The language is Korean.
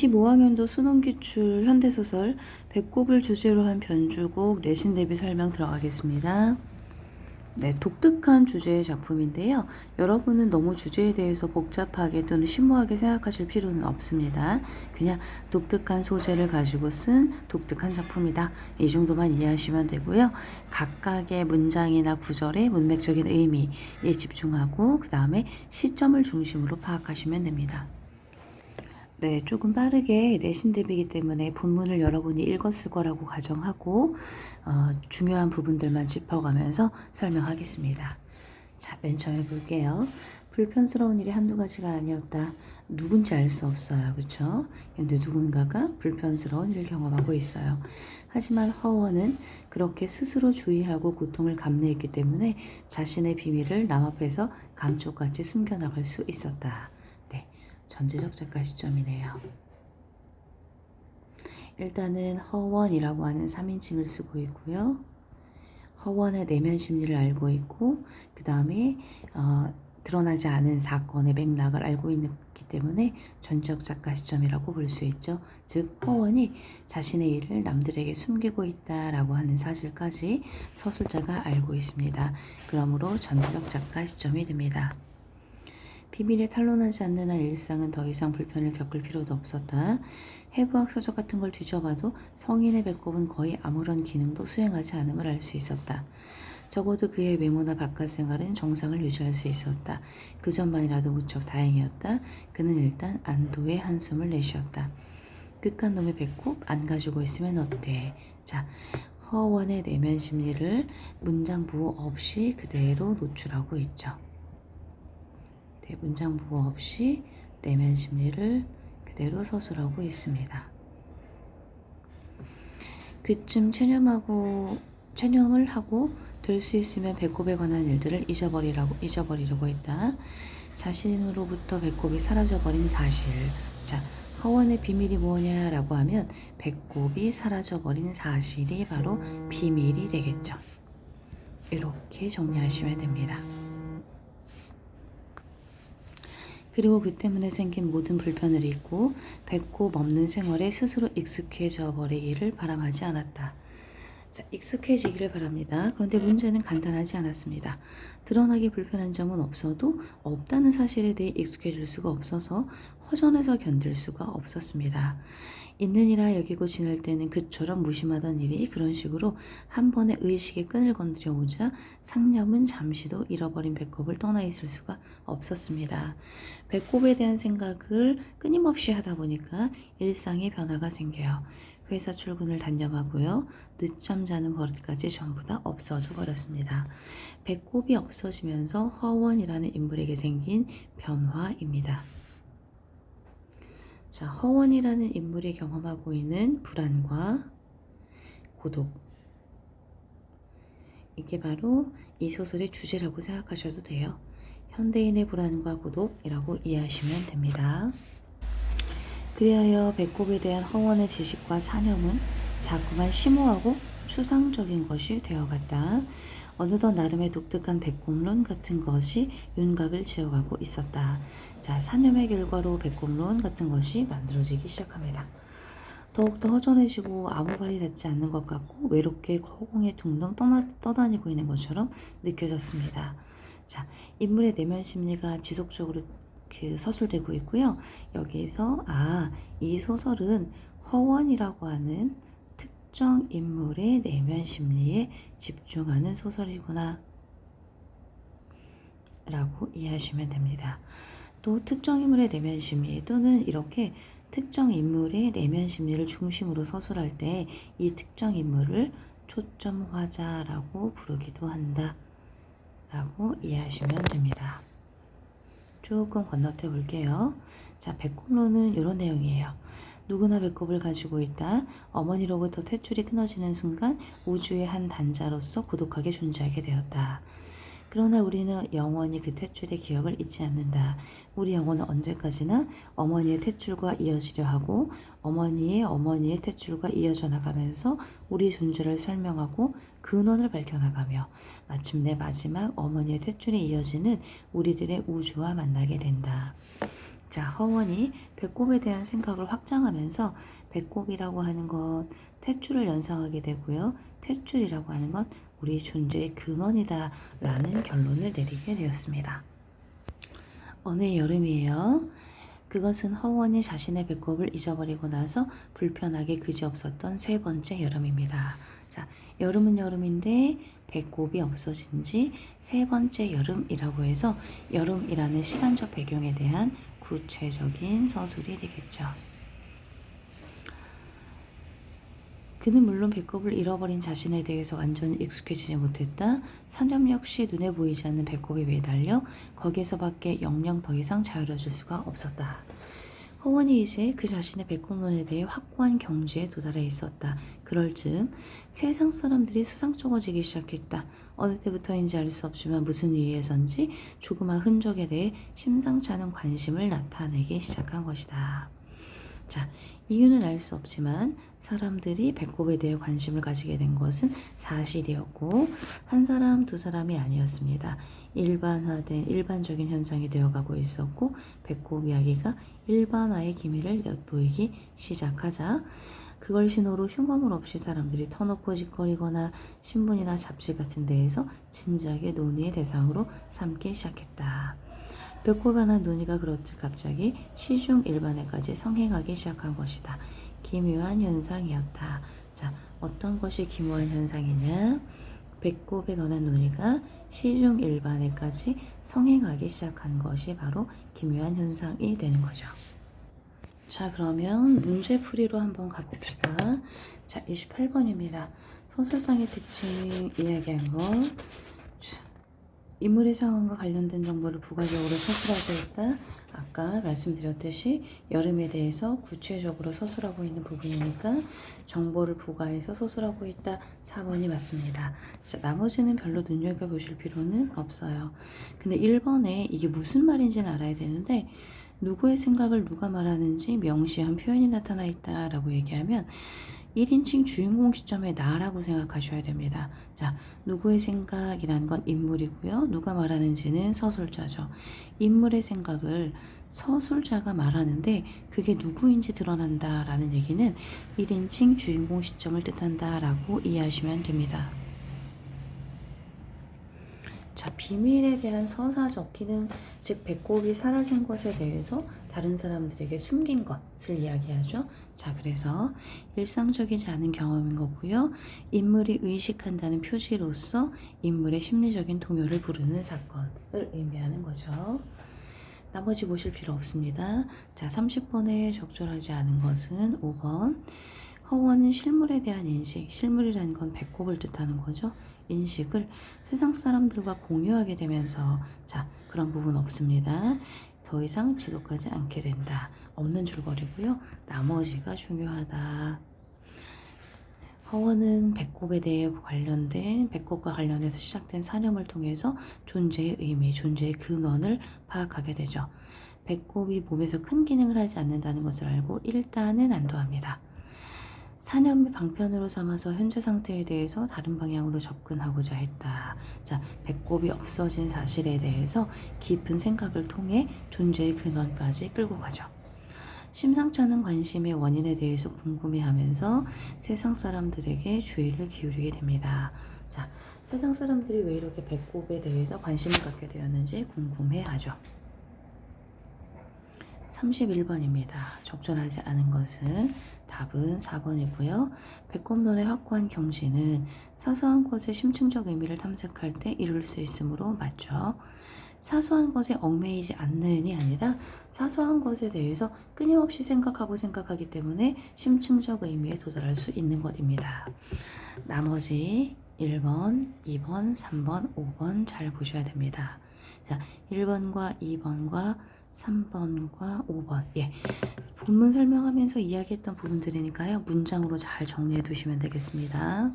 15학년도 수능기출 현대소설 배꼽을 주제로 한 변주곡 내신 대비 설명 들어가겠습니다. 네, 독특한 주제의 작품인데요. 여러분은 너무 주제에 대해서 복잡하게 또는 심오하게 생각하실 필요는 없습니다. 그냥 독특한 소재를 가지고 쓴 독특한 작품이다. 이 정도만 이해하시면 되고요. 각각의 문장이나 구절의 문맥적인 의미에 집중하고 그 다음에 시점을 중심으로 파악하시면 됩니다. 네, 조금 빠르게 내신 대비이기 때문에 본문을 여러분이 읽었을 거라고 가정하고 어, 중요한 부분들만 짚어가면서 설명하겠습니다. 자, 맨 처음에 볼게요. 불편스러운 일이 한두 가지가 아니었다. 누군지 알 수 없어요. 그렇죠? 근데 누군가가 불편스러운 일을 경험하고 있어요. 하지만 허원은 그렇게 스스로 주의하고 고통을 감내했기 때문에 자신의 비밀을 남 앞에서 감쪽같이 숨겨나갈 수 있었다. 네, 전제적 작가 시점이네요. 일단은 허원이라고 하는 3인칭을 쓰고 있고요. 허원의 내면 심리를 알고 있고 그 다음에 어, 드러나지 않은 사건의 맥락을 알고 있기 때문에 전적 작가 시점이라고 볼 수 있죠. 즉 허원이 자신의 일을 남들에게 숨기고 있다라고 하는 사실까지 서술자가 알고 있습니다. 그러므로 전적 작가 시점이 됩니다. 비밀에 탄로나지 않는 한 일상은 더 이상 불편을 겪을 필요도 없었다. 해부학 서적 같은 걸 뒤져봐도 성인의 배꼽은 거의 아무런 기능도 수행하지 않음을 알 수 있었다. 적어도 그의 외모나 바깥 생활은 정상을 유지할 수 있었다. 그 점만이라도 무척 다행이었다. 그는 일단 안도의 한숨을 내쉬었다. 끝간 놈의 배꼽 안 가지고 있으면 어때? 자, 허원의 내면 심리를 문장 부호 없이 그대로 노출하고 있죠. 네, 문장 부호 없이 내면 심리를 그대로 서술하고 있습니다. 그쯤 체념하고 체념을 하고 될 수 있으면 배꼽에 관한 일들을 잊어버리라고 잊어버리려고 했다. 자신으로부터 배꼽이 사라져버린 사실. 자, 허원의 비밀이 뭐냐라고 하면 배꼽이 사라져버린 사실이 바로 비밀이 되겠죠. 이렇게 정리하시면 됩니다. 그리고 그 때문에 생긴 모든 불편을 잊고 배꼽 없는 생활에 스스로 익숙해져 버리기를 바람하지 않았다. 자, 익숙해지기를 바랍니다. 그런데 문제는 간단하지 않았습니다. 드러나기 불편한 점은 없어도 없다는 사실에 대해 익숙해질 수가 없어서 허전해서 견딜 수가 없었습니다. 있는 이라 여기고 지낼 때는 그처럼 무심하던 일이 그런 식으로 한 번의 의식의 끈을 건드려 오자 상념은 잠시도 잃어버린 배꼽을 떠나 있을 수가 없었습니다. 배꼽에 대한 생각을 끊임없이 하다 보니까 일상에 변화가 생겨요. 회사 출근을 단념하고요. 늦잠 자는 버릇까지 전부 다 없어져 버렸습니다. 배꼽이 없어지면서 허원이라는 인물에게 생긴 변화입니다. 자, 허원이라는 인물이 경험하고 있는 불안과 고독. 이게 바로 이 소설의 주제라고 생각하셔도 돼요. 현대인의 불안과 고독이라고 이해하시면 됩니다. 그리하여 배꼽에 대한 허원의 지식과 사념은 자꾸만 심오하고 추상적인 것이 되어갔다. 어느덧 나름의 독특한 배꼽론 같은 것이 윤곽을 지어가고 있었다. 자, 사념의 결과로 배꼽론 같은 것이 만들어지기 시작합니다. 더욱더 허전해지고 아무 말이 닿지 않는 것 같고 외롭게 허공에 둥둥 떠나, 떠다니고 있는 것처럼 느껴졌습니다. 자, 인물의 내면 심리가 지속적으로 그 서술되고 있고요. 여기에서 아, 이 소설은 허원이라고 하는 특정 인물의 내면 심리에 집중하는 소설이구나. 라고 이해하시면 됩니다. 또 특정 인물의 내면 심리 또는 이렇게 특정 인물의 내면 심리를 중심으로 서술할 때 이 특정 인물을 초점 화자라고 부르기도 한다. 라고 이해하시면 됩니다. 조금 건너뛰어 볼게요. 자, 배꼽론은 이런 내용이에요. 누구나 배꼽을 가지고 있다. 어머니로부터 탯줄이 끊어지는 순간 우주의 한 단자로서 고독하게 존재하게 되었다. 그러나 우리는 영원히 그 탯줄의 기억을 잊지 않는다. 우리 영혼은 언제까지나 어머니의 탯줄과 이어지려 하고 어머니의 어머니의 탯줄과 이어져 나가면서 우리 존재를 설명하고 근원을 밝혀나가며 마침내 마지막 어머니의 탯줄에 이어지는 우리들의 우주와 만나게 된다. 자, 허원이 배꼽에 대한 생각을 확장하면서 배꼽이라고 하는 건 탯줄을 연상하게 되고요. 탯줄이라고 하는 건 우리 존재의 근원이다 라는 결론을 내리게 되었습니다. 어느 여름이에요. 그것은 허원이 자신의 배꼽을 잊어버리고 나서 불편하게 그지없었던 세 번째 여름입니다. 자, 여름은 여름인데 배꼽이 없어진 지 세 번째 여름이라고 해서 여름이라는 시간적 배경에 대한 구체적인 서술이 되겠죠. 그는 물론 배꼽을 잃어버린 자신에 대해서 완전히 익숙해지지 못했다. 사념 역시 눈에 보이지 않는 배꼽에 매달려 거기에서밖에 영영 더 이상 자유로워질 수가 없었다. 허원이 이제 그 자신의 배꼽론에 대해 확고한 경지에 도달해 있었다. 그럴 즈음 세상 사람들이 수상쩍어지기 시작했다. 어느 때부터인지 알 수 없지만 무슨 이유에선지 조그만 흔적에 대해 심상치 않은 관심을 나타내기 시작한 것이다. 자, 이유는 알 수 없지만 사람들이 배꼽에 대해 관심을 가지게 된 것은 사실이었고 한 사람 두 사람이 아니었습니다. 일반화된 일반적인 현상이 되어가고 있었고 배꼽 이야기가 일반화의 기미를 엿보이기 시작하자 그걸 신호로 흉감을 없이 사람들이 터놓고 짓거리거나 신문이나 잡지 같은 데에서 진지하게 논의의 대상으로 삼기 시작했다. 배꼽 하나 논의가 그렇듯 갑자기 시중 일반에까지 성행하기 시작한 것이다. 기묘한 현상이었다. 자, 어떤 것이 기묘한 현상이냐? 배꼽에 관한 논의가 시중 일반에까지 성행하기 시작한 것이 바로 기묘한 현상이 되는 거죠. 자, 그러면 문제풀이로 한번 가봅시다. 자, 28번입니다. 소설상의 특징 이야기한 거. 자, 인물의 상황과 관련된 정보를 부가적으로 서술하고 있다. 아까 말씀드렸듯이 여름에 대해서 구체적으로 서술하고 있는 부분이니까 정보를 부가해서 서술하고 있다. 4번이 맞습니다. 자, 나머지는 별로 눈여겨보실 필요는 없어요. 근데 1번에 이게 무슨 말인지는 알아야 되는데 누구의 생각을 누가 말하는지 명시한 표현이 나타나 있다라고 얘기하면 1인칭 주인공 시점의 나라고 생각하셔야 됩니다. 자, 누구의 생각이란 건 인물이고요. 누가 말하는지는 서술자죠. 인물의 생각을 서술자가 말하는데 그게 누구인지 드러난다라는 얘기는 1인칭 주인공 시점을 뜻한다라고 이해하시면 됩니다. 자, 비밀에 대한 서사 적기는 즉 배꼽이 사라진 것에 대해서 다른 사람들에게 숨긴 것을 이야기하죠. 자, 그래서 일상적이지 않은 경험인 거고요. 인물이 의식한다는 표시로서 인물의 심리적인 동요를 부르는 사건을 의미하는 거죠. 나머지 보실 필요 없습니다. 자, 30번에 적절하지 않은 것은 5번. 허원은 실물에 대한 인식, 실물이라는 건 배꼽을 뜻하는 거죠. 인식을 세상 사람들과 공유하게 되면서 자 그런 부분 없습니다. 더 이상 지속하지 않게 된다. 없는 줄거리고요. 나머지가 중요하다. 허원은 배꼽에 대해 관련된 배꼽과 관련해서 시작된 사념을 통해서 존재의 의미, 존재의 근원을 파악하게 되죠. 배꼽이 몸에서 큰 기능을 하지 않는다는 것을 알고 일단은 안도합니다. 사념의 방편으로 삼아서 현재 상태에 대해서 다른 방향으로 접근하고자 했다. 자, 배꼽이 없어진 사실에 대해서 깊은 생각을 통해 존재의 근원까지 끌고 가죠. 심상치 않은 관심의 원인에 대해서 궁금해하면서 세상 사람들에게 주의를 기울이게 됩니다. 자, 세상 사람들이 왜 이렇게 배꼽에 대해서 관심을 갖게 되었는지 궁금해하죠. 31번입니다. 적절하지 않은 것은 답은 4번이고요. 배꼽론의 확고한 경지는 사소한 것의 심층적 의미를 탐색할 때 이룰 수 있으므로 맞죠. 사소한 것에 얽매이지 않는이 아니라 사소한 것에 대해서 끊임없이 생각하고 생각하기 때문에 심층적 의미에 도달할 수 있는 것입니다. 나머지 1번, 2번, 3번, 5번 잘 보셔야 됩니다. 자, 1번과 2번과 3번과 5번. 예. 본문 설명하면서 이야기했던 부분들이니까요. 문장으로 잘 정리해 두시면 되겠습니다.